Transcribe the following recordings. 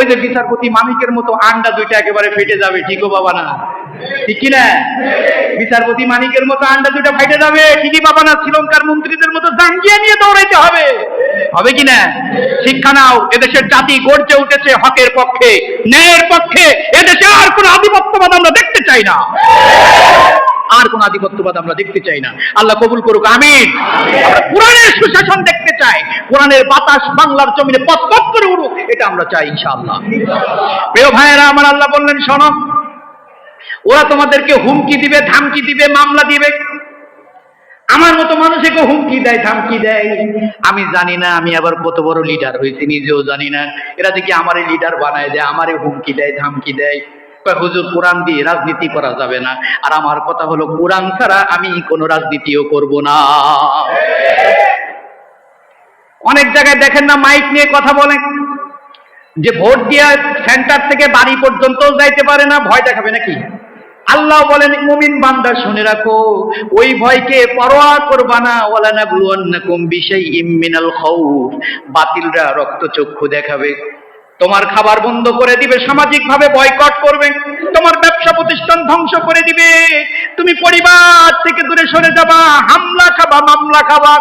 ওই যে বিচারপতি মামিকের মতো আন্ডা দুইটা একেবারে ফেটে যাবে, ঠিকও বাবা না। ঠিক কি না বিচারপতি মানিকের মতো আন্ডা দুইটা ফাইটে যাবে, ঠিকই বাবা না, শ্রীলঙ্কার মন্ত্রীদের মতো জাঙ্গিয়া নিয়ে দৌড়াইতে হবে। হবে কি না শিক্ষা নাও, এদেশের জাতি গর্জে উঠেছে হকের পক্ষে, ন্যায়ের পক্ষে, এদেশে আর কোন আধিপত্যবাদ আমরা দেখতে চাই না। আর কোন আধিপত্যবাদ আমরা দেখতে চাই না। আল্লাহ কবুল করুক, আমিন। কোরআনের সুশাসন দেখতে চাই। কোরআনের বাতাস বাংলার জমিনে পথ পথ করে উড়ুক, এটা আমরা চাই ইনশাআল্লাহ। প্রিয় ভাইয়েরা, আমার আল্লাহ বললেন, শোনো, ওরা তোমাদেরকে হুমকি দিবে, ধামকি দিবে, মামলা দিবে। আমার মতো মানুষকে হুমকি দেয়, ধামকি দেয়। আমি জানি না, আমি আবার কত বড় লিডার হয়েছি, নিজেও জানি না। এরা দেখি আমারে লিডার বানায় দেয়, আমারে হুমকি দেয়, ধামকি দেয়। হুজুর কোরআন দিয়ে রাজনীতি করা যাবে না। আর আমার কথা হলো, কোরআন ছাড়া আমি কোনো রাজনীতিও করব না। অনেক জায়গায় দেখেন না, মাইক নিয়ে কথা বলেন যে ভোট দিয়া সেন্টার থেকে বাড়ি পর্যন্ত যাইতে পারে না, ভয় দেখাবে নাকি? আল্লাহ বলেন, মুমিন বান্দা শুনে রাখো, ওই ভয়কে পরোয়া করবা না ওয়ালা নাবলুয়ান্নাকুম বিশাইইম মিনাল খাউফ। বাতিলরা রক্তচক্ষু দেখাবে। তোমার খাবার বন্ধ করে দিবে সামাজিক ভাবে বয়কট করবে, তোমার ব্যবসা প্রতিষ্ঠান ধ্বংস করে দিবে। তুমি পরিবার থেকে দূরে সরে যাবা, হামলা খাবা, মামলা খাবা।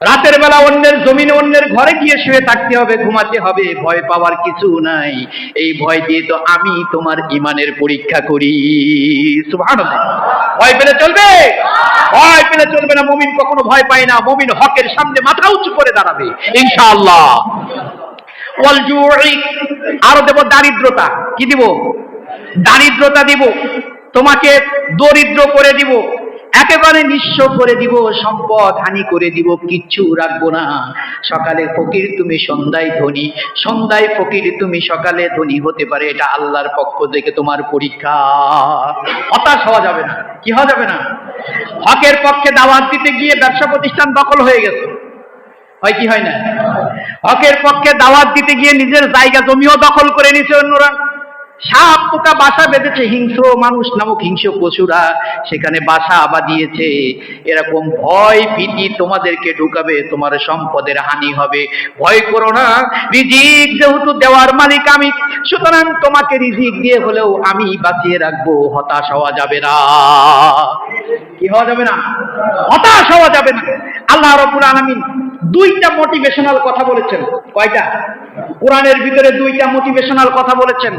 রাতের বেলা অন্যের জমিনে অন্যের ঘরে গিয়ে শুয়ে থাকতে হবে, ঘুমাতে হবে, ভয় পাওয়ার কিছু নাই। এই ভয় দিয়ে তো আমি তোমার ইমানের পরীক্ষা করি। ভয় পেলে চলবে? ভয় পেলে চলবে না, মমিন কখনো ভয় পায় না। মমিন হকের সামনে মাথা উঁচু করে দাঁড়াবে। ইনশাআল্লাহ। আরও দেব দারিদ্রতা। কি দিব? দারিদ্রতা দিব। তোমাকে দরিদ্র করে দিব। একেবারে নিঃস্ব করে দিব। সম্পদ হানি করে দিব। কিচ্ছু রাখব না। সকালে ফকির তুমি, সন্ধ্যায় ধনী। সন্ধ্যায় ফকির তুমি, সকালে ধনী হতে পারে। এটা আল্লাহর পক্ষ থেকে তোমার পরীক্ষা। হতাশ হওয়া যাবে না। কি হওয়া যাবে না? হকের পক্ষে দাওয়াত দিতে গিয়ে ব্যবসা প্রতিষ্ঠান দখল হয়ে গেছে। হয় কি হয় না? হকের পক্ষে দাওয়াত দিতে গিয়ে নিজের জায়গা জমিও দখল করে নিছে অন্যরা। সাপ পোকা বাসা বেঁধেছে, হিংস্র মানুষ নামক হিংস্র পশুরা সেখানে বাসা বাঁধিয়েছে এরকম ভয় ভীতি তোমাদেরকে ঢুকাবে, তোমার সম্পদের হানি হবে। ভয় করো না, রিজিক যেহেতু দেওয়ার মালিক আমি, সুতরাং তোমাকে রিজিক দিয়ে হলেও আমি বাঁচিয়ে রাখব, হতাশ হওয়া যাবে না। কি হওয়া যাবে না? হতাশ হওয়া যাবে না। আল্লাহ রব্বুল আলামিন দুইটা মোটিভেশনাল কথা বলেছেন। কয়টা? কোরআনের ভিতরে দুইটা মোটিভেশনাল কথা বলেছেন।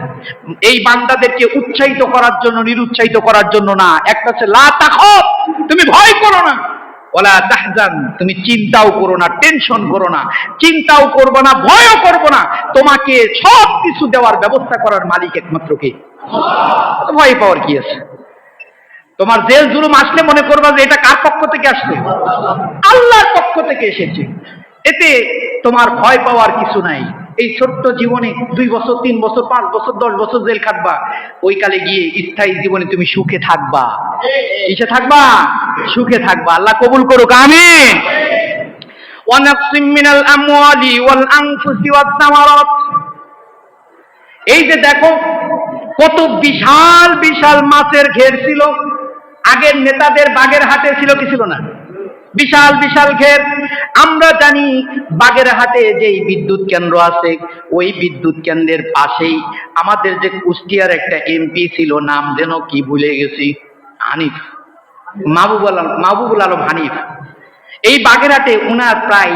এই বান্দাদেরকে উৎসাহিত করার জন্য, নিরুৎসাহিত করার জন্য না। একটা হচ্ছে, লা তাখফ তুমি ভয় করো না। ওলা তাহজান তুমি চিন্তাও করো না, টেনশন করো না। চিন্তাও করব না, ভয়ও করব না। তোমাকে সব কিছু দেওয়ার ব্যবস্থা করার মালিক একমাত্র কে? ভয় পাওয়ার কি আছে? তোমার জেল জুলুম আসলে মনে করবা যে এটা কার পক্ষ থেকে আসছে আল্লাহর পক্ষ থেকে এসেছে। এতে তোমার ভয় পাওয়ার কিছু নাই। এই ছোট্ট জীবনে দুই বছর, তিন বছর, পাঁচ বছর, দশ বছর জেল খাটবা। ওই কালে গিয়ে স্থায়ী জীবনে তুমি সুখে থাকবা। কিসে থাকবা? সুখে থাকবা। আল্লাহ কবুল করুক সামারাত। এই যে দেখো, কত বিশাল বিশাল মাছের ঘের ছিল। আগের নেতাদের বাগের হাটে ছিল কি ছিল না? বিশাল বিশাল ঘের। আমরা জানি বাগের হাটে যেই বিদ্যুৎ কেন্দ্র আছে, ওই বিদ্যুৎ কেন্দ্রের পাশেই আমাদের যে কুষ্টিয়ার একটা এমপি ছিল, নাম যেন কি ভুলে গেছি? হানিফ। মাহবুব আলম, মাহবুবুল আলম হানিফ। এই বাগেরহাটে উনার প্রায়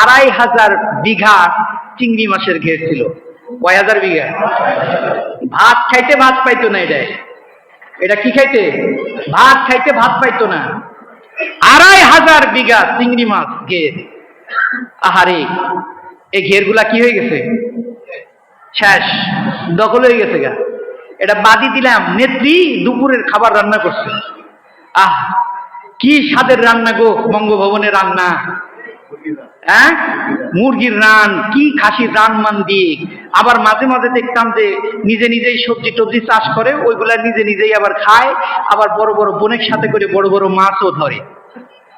আড়াই হাজার বিঘা চিংড়ি মাছের ঘের ছিল। কয় হাজার বিঘা? ভাত খাইতে ভাত পাইতো না এটা এটা কি খাইতে? ভাত খাইতে ভাত পাইতো না। আড়াই হাজার বিঘা চিংড়ি মাছ ঘের। আহারে, এই ঘেরগুলা কি হয়ে গেছে? শেষ, দখল হয়ে গেছে গা। এটা বাদি দিলাম, নেত্রী দুপুরের খাবার রান্না করছে। আহ, কি স্বাদের রান্না গো বঙ্গভবনের রান্না। হ্যাঁ? মুরগির রান, কি খাসির রান মান দিয়ে আবার মাঝে মাঝে দেখতাম যে নিজে নিজেই সবজি টবজি চাষ করে, ওইগুলা নিজে নিজেই আবার খায়, আবার বড় বড় বোনের সাথে করে বড় বড় মাছও ধরে।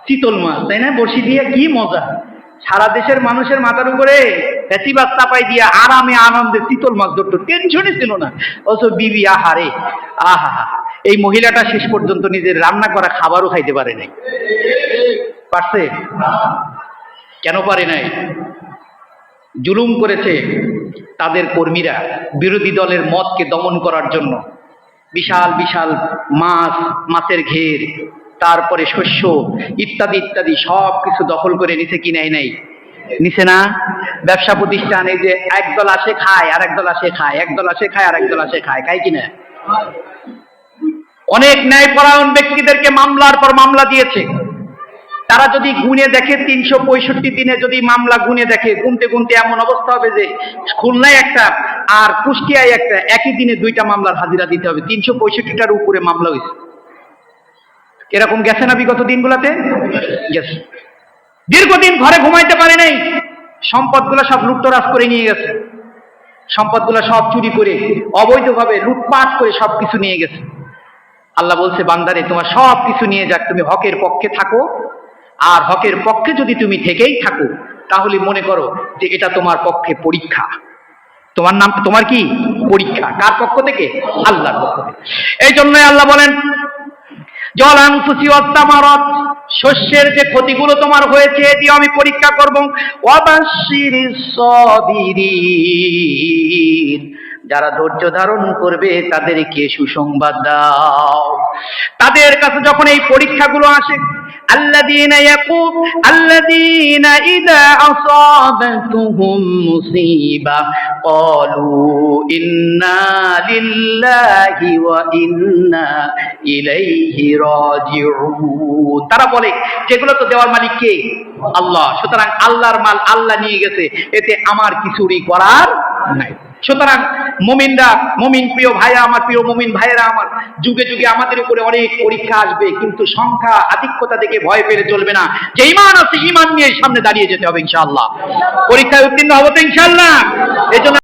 চিতল মাছ, তাই না? বসি দিয়ে কি মজা। সারা দেশের মানুষের মাথার উপরে ফেসিবাস চাপাই দিয়ে আরামে আনন্দে চিতল মাছ ধরতো। টেনশনই ছিল না। অথচ বিবি, আহারে! আহা এই মহিলাটা শেষ পর্যন্ত নিজের রান্না করা খাবারও খাইতে পারে নাই। পারছে? কেন পারে নাই? জুলুম করেছে তাদের কর্মীরা বিরোধী দলের মতকে দমন করার জন্য। বিশাল বিশাল মাছ, মাছের ঘের, তারপরে শস্য, ইত্যাদি ইত্যাদি সব কিছু দখল করে নিছে কি নেয় নাই? নিছে না? ব্যবসা প্রতিষ্ঠান এই যে একদল আসে খায় আর একদল আসে খায়, একদল আসে খায় আর একদল আসে খায় খায় কিনা অনেক ন্যায়পরায়ণ ব্যক্তিদেরকে মামলার পর মামলা দিয়েছে। তারা যদি গুনে দেখে, তিনশো পঁয়ষট্টি দিনে যদি মামলা গুনে দেখে, গুনতে গুনতে এমন অবস্থা হবে যে খুলনায় একটা আর কুষ্টিয়ায় একটা, একই দিনে দুইটা মামলার হাজিরা দিতে হবে। তিনশো পঁয়ষট্টিটার উপরে মামলা হয়েছে। এরকম গেছে না বিগত দিনগুলোতে? গেছে দীর্ঘদিন ঘরে ঘুমাইতে পারে নাই। সম্পদগুলো সব লুটতরাজ করে নিয়ে গেছে। সম্পদগুলো সব চুরি করে, অবৈধভাবে লুটপাট করে সব কিছু নিয়ে গেছে। আল্লাহ বলছে, বান্দারে, তোমার সব কিছু নিয়ে যাক, তুমি হকের পক্ষে থাকো। আর হকের পক্ষে যদি তুমি থেকেই থাকো, তাহলে মনে করো যে এটা তোমার পক্ষে পরীক্ষা। তোমার নাম, তোমার কি? পরীক্ষা। কার পক্ষ থেকে? আল্লাহর পক্ষ থেকে। এই জন্যই আল্লাহ বলেন জলাংশুচি অত্যামারত শস্যের যে ক্ষতিগুলো তোমার হয়েছে এটি আমি পরীক্ষা করব। যারা ধৈর্য ধারণ করবে, তাদেরকে সুসংবাদ দাও। তাদের কাছে যখন এই পরীক্ষাগুলো আসে الذين يقول الذين إذا أصابتهم مصيبة قالوا إنا لله وإنا إليه راجعون তারা বলে যেগুলো তো দেওয়ার মালিক কে আল্লাহ সুতরাং আল্লাহর মাল আল্লাহ নিয়ে গেছে এতে আমার কিছুরই করার নাই। সুতরাং মমিনরা, মমিন প্রিয় ভাইয়া আমার, প্রিয় মমিন ভাইয়েরা আমার, যুগে যুগে আমাদের উপরে অনেক পরীক্ষা আসবে, কিন্তু সংখ্যা আধিক্যতা দেখে ভয় পেলে চলবে না। যে ইমান আছে ইমান নিয়ে সামনে দাঁড়িয়ে যেতে হবে ইনশাল্লাহ পরীক্ষায় উত্তীর্ণ হব তো ইনশাআল্লাহ। এই জন্য